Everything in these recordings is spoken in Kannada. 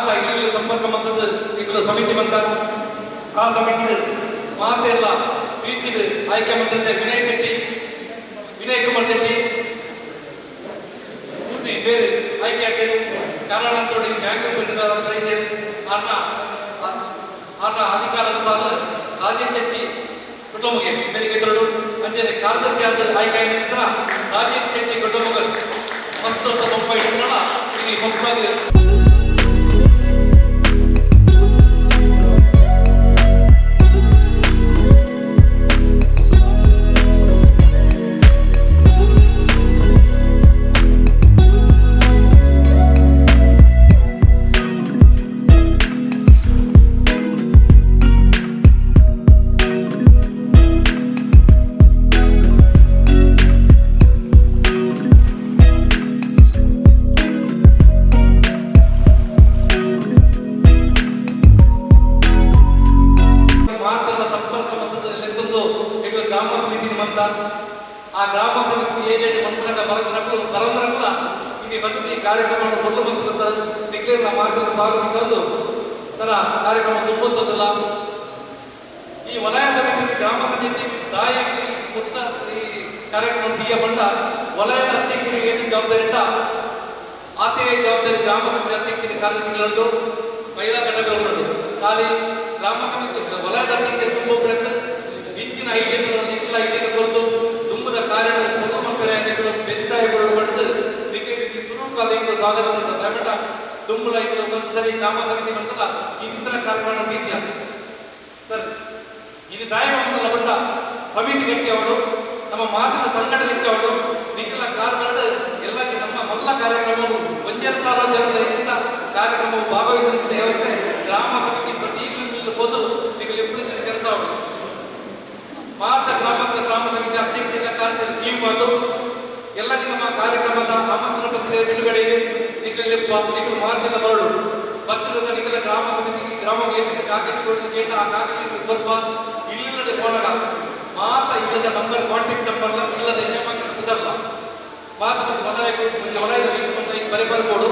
ಆತ ಇಲ್ಲಿ ಸಂಪರ್ಕ ಬಂದದ್ದು ಇಕ್ಕಲು ಸಮಿತಿ ಬಂದ ಆ ಸಮಿತಿದು ಮಾತೆಲ್ಲ ಪ್ರೀತಿದು ಆಯ್ಕೆ ಬಂದಂತೆ ವಿನಯ್ ಶೆಟ್ಟಿ ವಿನಯ್ ಕುಮಾರ್ ಶೆಟ್ಟಿ ಬೇರೆ ಆಯ್ಕೆ ಆಗಿರು ಕಾರಣಾಂತರಡಿ ಬ್ಯಾಂಕ್ ಬಂದಿದ್ದಾರೆ ಆತ ಆತ ಅಧಿಕಾರದ ಸಾಲ ರಾಜೇಶ್ ಶೆಟ್ಟಿ ಕುಟುಂಬಕ್ಕೆ ಮೇರೆಗೆ ಇದ್ದರು ಅಂಜನೆ ಕಾರ್ಯದರ್ಶಿ ಆದ ಆಯ್ಕೆ ಆಗಿದ್ದರಿಂದ ರಾಜೇಶ್ ಶೆಟ್ಟಿ ಕುಟುಂಬಗಳು ಸಂತೋಷ ಮುಂಬೈ ಇಲ್ಲಿ ಮುಂಬೈ ಇಲ್ಲಿ ದಾಯವನ್ನು ಬಂದ ಕವಿತೆ ಗಟ್ಟಿಯವರು ನಮ್ಮ ಮಾತಿನ ಸಂಗಡ ಹೆಚ್ಚವರು ನಿಖಿಲ ಕಾರ್ಕಳದ ಎಲ್ಲ ನಮ್ಮ ಮೊಲ್ಲ ಕಾರ್ಯಕ್ರಮವು ಒಂದೇ ಸಾವಿರ ಜನರ ಕಾರ್ಯಕ್ರಮವು ಭಾಗವಹಿಸುವಂತಹ ವ್ಯವಸ್ಥೆ ಗ್ರಾಮ ಸಮಿತಿ ಪ್ರತಿ ಹೋದು ನಿಮಗೆ ಪುಡಿತ ಕೆಲಸ ಅವರು ಭಾರತ ಗ್ರಾಮದ ಗ್ರಾಮ ಸಮಿತಿ ಅಧ್ಯಕ್ಷ ಎಲ್ಲ ಕಾರ್ಯಕ್ರಮ ಜೀವಬಾರ್ದು ಎಲ್ಲ ನಮ್ಮ ಕಾರ್ಯಕ್ರಮದ ಆಮಂತ್ರಣ ಪತ್ರಿಕೆ ಬಿಡುಗಡೆಗೆ ನಿಖಿಲ ನಿಖಿಲ ಮಾರ್ಗದ ಬರಡು ಪತ್ರದ ನಿಖಿಲ ಗ್ರಾಮ ಸಮಿತಿ ಗ್ರಾಮ ವೇದಿಕೆ ಕಾಗದ ಕೇಟ ಆ ಕಾಗದ ಸ್ವಲ್ಪ ಇಲ್ಲದೆ ಹೋದಾಗ ಮಾತ ಇಲ್ಲದ ನಂಬರ್ ಕಾಂಟ್ಯಾಕ್ಟ್ ನಂಬರ್ ಇಲ್ಲದೆ ನೇಮಕ ಕುದರಲ್ಲ ಮಾತ ಮತ್ತು ವಲಯಗಳು ವಲಯದ ನಿಂತುಕೊಂಡು ಈಗ ಬರೆ ಬರ್ಬೋದು.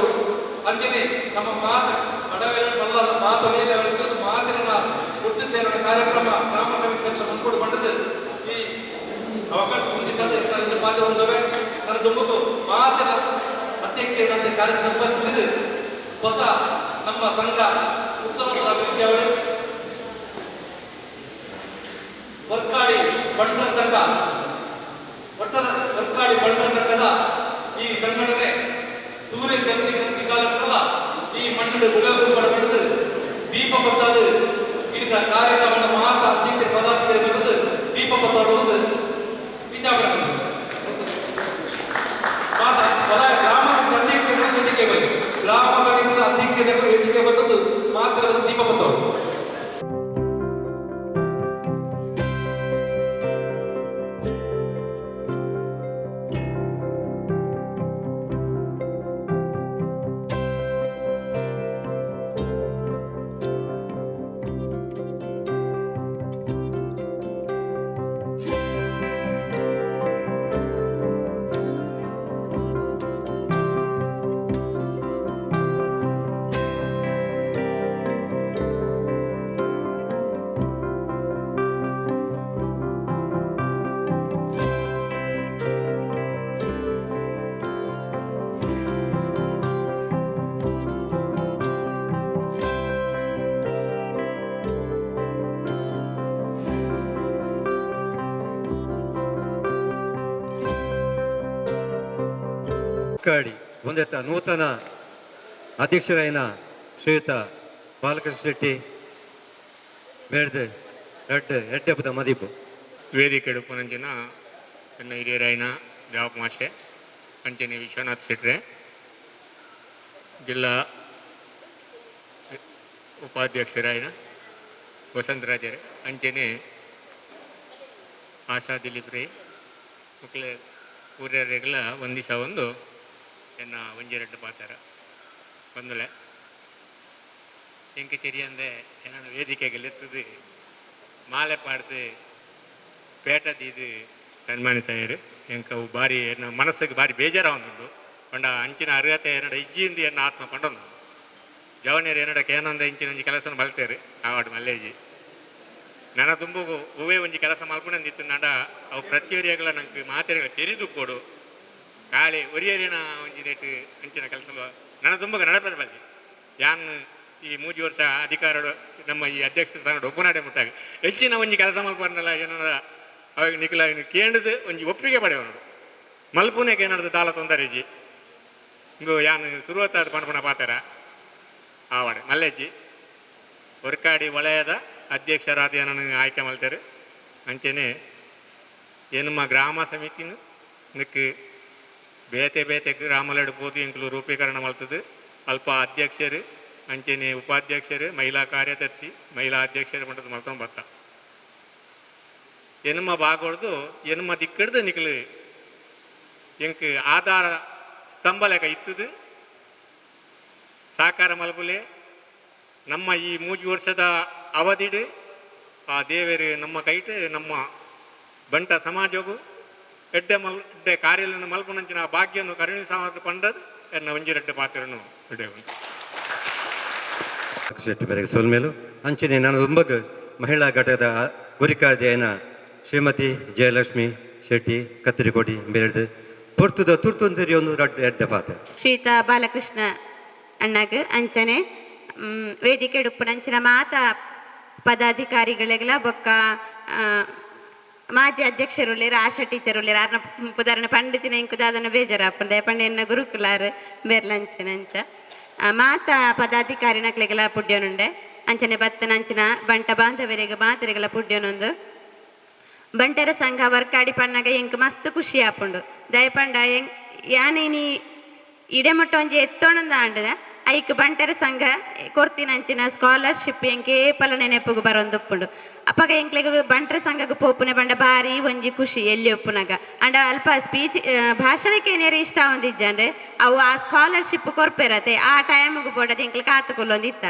ಅಂಜನೆ ನಮ್ಮ ಮಾತು ಬಡವರ ಬಲ್ಲದ. ಮಾತನೇ ಅವರಿಗೆ ಮಾತಿನ ಗುರುತು ಸೇರಿದ ಕಾರ್ಯಕ್ರಮ ಗ್ರಾಮ ಸಮಿತಿಯಲ್ಲಿ ಮುಂದೂಡು ಮಾಡಿದ್ದು ಈ ಅವಕಾಶ ಮುಂದಿನ ಮಾತು ಹೊಂದವೆ ನನ್ನ ದುಮ್ಮದು ಮಾತಿನ ಅಧ್ಯಕ್ಷ ಕಾರ್ಯ ಸಂಭವಿಸಿದ್ದು ಹೊಸ ನಮ್ಮ ಸಂಘ ಉತ್ತರ ಅಭಿವೃದ್ಧಿ ವರ್ಕಾಡಿ ಬಂಟರ ಸಂಘ ಒಟ್ಟರ ವರ್ಕಾಡಿ ಬಂಟರ ಸಂಘದ ಈ ಸಂಘಟನೆ ಸೂರ್ಯ ಚಂದ್ರಿಕೆ ಕಾಲಕ್ಕಲ್ಲ ಈ ಮಂಡಳಿ ಉಡಲು ಪಡೆದು ದೀಪ ಬತ್ತದು ಇಡಿದ ಕಾರ್ಯಕ್ರಮದ ಮಾತ ಅಧ್ಯಕ್ಷ ಪದಾಧಿಕಾರಿ ಬಂದದ್ದು ದೀಪ ಬತ್ತೋಡು ಒಂದು ವಿಚಾರ ಮಾತ ಹೊಲ ಗ್ರಾಮ ಅಧ್ಯಕ್ಷರ ವೇದಿಕೆ ಬಂದು ಗ್ರಾಮ ಸಮಿತಿಯ ಅಧ್ಯಕ್ಷರ ವೇದಿಕೆ ಬಂದದ್ದು ಮಾತ್ರ ದೀಪ ಬತ್ತೋಡು ಒಂದೆತ್ತ ನೂತನ ಅಧ್ಯಕ್ಷರಾಯಿನ ಶ್ರೀಯುತ ಬಾಲಕೃಷ್ಣ ಶೆಟ್ಟಿ ಬೇಡ್ದು ಎಡ್ಡೆ ಎಡ್ಡೆಪ್ಪದ ಮದೀಪು. ವೇದಿಕೆ ಪುನಂಜನ ನನ್ನ ಹಿರಿಯರಾಯನ ದೇವಪ್ಪ ಮಾಷೆ ಅಂಜನಿ ವಿಶ್ವನಾಥ್ ಶೆಟ್ರೆ, ಜಿಲ್ಲಾ ಉಪಾಧ್ಯಕ್ಷರಾಯನ ವಸಂತರಾಜರೇ ಅಂಜನಿ ಆಶಾ ದಿಲೀಪ್ ರೈ ಮಕ್ಕಳ ಒಂದು ದಿವಸ ಒಂದು ಎನ್ನ வஞ்சிரட்டு ಪಾತಾರ. ಬಂದಲೆ ಎಂಕೆ ತೆರಿಯಂದೆ ಏನಾನ வேதிக்கைகள் ಎತ್ತದು, ಮಾಲೆ ಪಾಡ್ದು ಪೇಟದ ಇದು ಸನ್ಮಾನಿಸಾಯರು ಎಂಕ ಬಾರಿ ಎನ್ನ ಮನಸ್ಸಿಗೆ ಬಾರಿ ಬೇಜಾರ ಒಂದುಂಡು ಪಂಡ ಅಂಚಿನ ಅರ್ಹತೆ ಏನಡ ಇಜ್ಜಿಯಿಂದ ಎನ್ನ ಆತ್ಮ ಪಂಡೊಂದು. ಜವನಿಯರು ಏನಡಕ್ಕೆ ಏನೊಂದು ಇಂಚಿನ ಒಂಜಿ ಕೆಲಸ ಬಲ್ತೇರು, ಆವಾಡು ಮಲ್ಲೇಜಿ. ನನ್ನ ತುಂಬು ಹೂವೇ ಒಂಜಿ ಕೆಲಸ ಮಲ್ಕೊಂಡಂದಿತ್ತು ನಡ ಅವು ಪ್ರತಿಯೊರಿಯಗಳ ನಂಗೆ ಮಾತೆರೆಗಳ ತೆರಿದು ಕೊಡು. ಕಾಳಿ ಒರಿಯರಿನ ಒಂಜಿ ನೆಟ್ಟು ಅಂಚಿನ ಕೆಲಸ ನನ್ನ ತುಂಬ ಬಗ್ಗೆ ಯಾನ್ ಈ ಮೂಜಿ ವರ್ಷ ಅಧಿಕಾರ ನಮ್ಮ ಈ ಅಧ್ಯಕ್ಷ ಸ್ಥಾನ ಒಪ್ಪನಾಡೆ ಮುಟ್ಟಾಗ. ಹೆಚ್ಚಿನ ಒಂಜಿ ಕೆಲಸ ಮಲ್ಪರ್ನಲ್ಲ ಏನಾರ ಅವಾಗ ನಿಖಲ ಕೇಂದ್ರದ ಒಂಜಿ ಒಪ್ಪಿಗೆ ಪಡೆಯವನು ಮಲ್ಪುನೆಗೆ ಏನಾದ್ರು ದಾಲ ತೊಂದರೆಜಿ ಇಂಗು ಯಾನ್ ಶುರುವತ್ತಾದ ಪಣಪಣ ಪಾತಾರ? ಆವಾಡೆ, ಮಲ್ಲೆಜ್ಜಿ. ಹೊರಕಾಡಿ ವಲಯದ ಅಧ್ಯಕ್ಷರಾದ ಏನನ್ನು ಆಯ್ಕೆ ಮಾಡ್ತಾರೆ ಅಂಚೆನೆ ಏನಮ್ಮ ಗ್ರಾಮ ಸಮಿತಿನೂ ಇದಕ್ಕೆ ಬೇತೆ ಬೇತೆ ಗ್ರಾಮಲಡ್ ಪೋದು ಎಂಕ್ಲು ರೂಪೀಕರಣ ಮಾಡ್ತದೆ. ಅಲ್ಪ ಅಧ್ಯಕ್ಷರು, ಅಂಚೆನೆ ಉಪಾಧ್ಯಕ್ಷರು, ಮಹಿಳಾ ಕಾರ್ಯದರ್ಶಿ, ಮಹಿಳಾ ಅಧ್ಯಕ್ಷರು ಮಟ್ಟದ ಮಾಡ್ಕೊಂಡು ಬರ್ತಾ ಎನ್ಮ ಬಾಗೊಡ್ದು ಎನ್ಮ ದಿಕ್ಕಡ್ದು ನಿಕ್ಲು ಎಂಕ್ ಆಧಾರ ಸ್ತಂಭ ಲೆಕ್ಕ ಇತ್ತದು. ಸಾಕಾರ ಮಲ್ಪುಲೆ ನಮ್ಮ ಈ ಮೂಜಿ ವರ್ಷದ ಅವಧಿಡು ಆ ದೇವರು ನಮ್ಮ ಕೈಟ್ ನಮ್ಮ ಬಂಟ ಸಮಾಜಗೂ ಎಡ್ಡೆ ಮಲ್ ಎಡ್ಡೆ ಕಾರ್ಯలను ಮಲ್ಪುನಂಚಿನ ಆ ಭಾಗ್ಯವನ್ನು ಕರುಣಿ ಸಾಮರ್ಥ್ಯ ಪಂಡದು ಎನ್ನ ಒಂಜಿರೆಡ್ಡೆ ಪಾತ್ರನು ಎಡ್ಡೆ ಉಂಟು ಶೆಟ್ಟಿ ಬೆರಗೆ ಸೋಲ್ಮೇಲು ಅಂಚನೆ ನಾನು ತುಂಬಗ ಮಹಿಳಾ ಘಟಕದ ಗುರಿಕಾರ್ದಿಯಾಯನ ಶ್ರೀಮತಿ ಜಯಲಕ್ಷ್ಮಿ ಶೆಟ್ಟಿ ಕತ್ತರಿಕೋಟಿ ಬೇಡ್ದು ಪೊರ್ತುದ ತುರ್ತೊಂದಿರಿ ಒಂದು ರಡ್ಡ ಎಡ್ಡೆ ಪಾತೆ ಶ್ರೀತಾ ಬಾಲಕೃಷ್ಣ ಅಣ್ಣಗ ಅಂಚನೆ ವೇದಿಕೆ ವೇದಿಕೆ ಡುಪ್ಪುನಂಚಿನ ಮಾತ ಪದಾಧಿಕಾರಿಗಳಿಗೆಲ್ಲ ಬೊಕ್ಕ ಆ, ಮಾಜಿ ಅಧ್ಯಕ್ಷರುಳ್ಳಿರ ಆಶಾ ಟೀಚರ್ ಉಳ್ಳಿರ ಅರ್ನ ಪುದಾರನ ಪಂಡಿತಿನ ಇಂಕುದ ಅದನ್ನು ಬೇಜಾರಾಪುಂಡ ಪಂಡ ಎನ್ನ ಗುರುಕುಲಾರ್ ಬೇರ್ಲಂಚಿನ ಅಂಚ ಆ, ಮಾತ ಪದಾಧಿಕಾರಿ ನಕ್ಲೆಗೆಲ್ಲ ಪುಡ್ಯೋನುಂಡೆ ಅಂಚನೆ ಬತ್ತನ ಅಂಚಿನ ಬಂಟ ಬಾಂಧವರಿಗೆ ಮಾತರಿಗೆಲ್ಲ ಪುಡ್ಯೋನೊಂದು ಬಂಟರ ಸಂಘ ವರ್ಕಾಡಿ ಪನ್ನಗ ಎಂಕ್ ಮಸ್ತ್ ಖುಷಿ ಆಪುಂಡು ದಯಪಂಡ ಎಂಗ್ ಯಾನೇನಿ ಇಡೆಮಟ್ಟ ಒಂಜಿ ಎತ್ತೋಣಂದ ಆಂಡದ ಐಕ್ ಬಂಟರ ಸಂಘ ಕೊರ್ತಿನಂಚಿನ ಸ್ಕಾಲರ್ಶಿಪ್ ಎಂಕ್ ಏಪಲ ನೆನಪುಗು ಬರೊಂದುಪ್ಪುಂಡು. ಅಪ್ಪಗ ಎಂಕ್ಲೆಗ್ ಬಂಟರ ಸಂಘಕ್ಕೆ ಪೋಪುನೆ ಬಂಡ ಬಾರಿ ಒಂಜಿ ಖುಷಿ ಎಲ್ಲಿ ಒಪ್ಪುನಗ. ಅಂಡ ಅಲ್ಪ ಸ್ಪೀಚ್ ಭಾಷಣಕ್ಕೆ ಏನೇರು ಇಷ್ಟ ಒಂದಿಜ್ಜಂಡೆ ಅವು ಆ ಸ್ಕಾಲರ್ಶಿಪ್ ಕೊರ್ಪೆರತೆ, ಆ ಟೈಮ್ಗು ಬೋಡದ ಎಂಕ್ಲೆ ಕಾತುಕೊಳ್ಳೊಂದಿತ್ತ.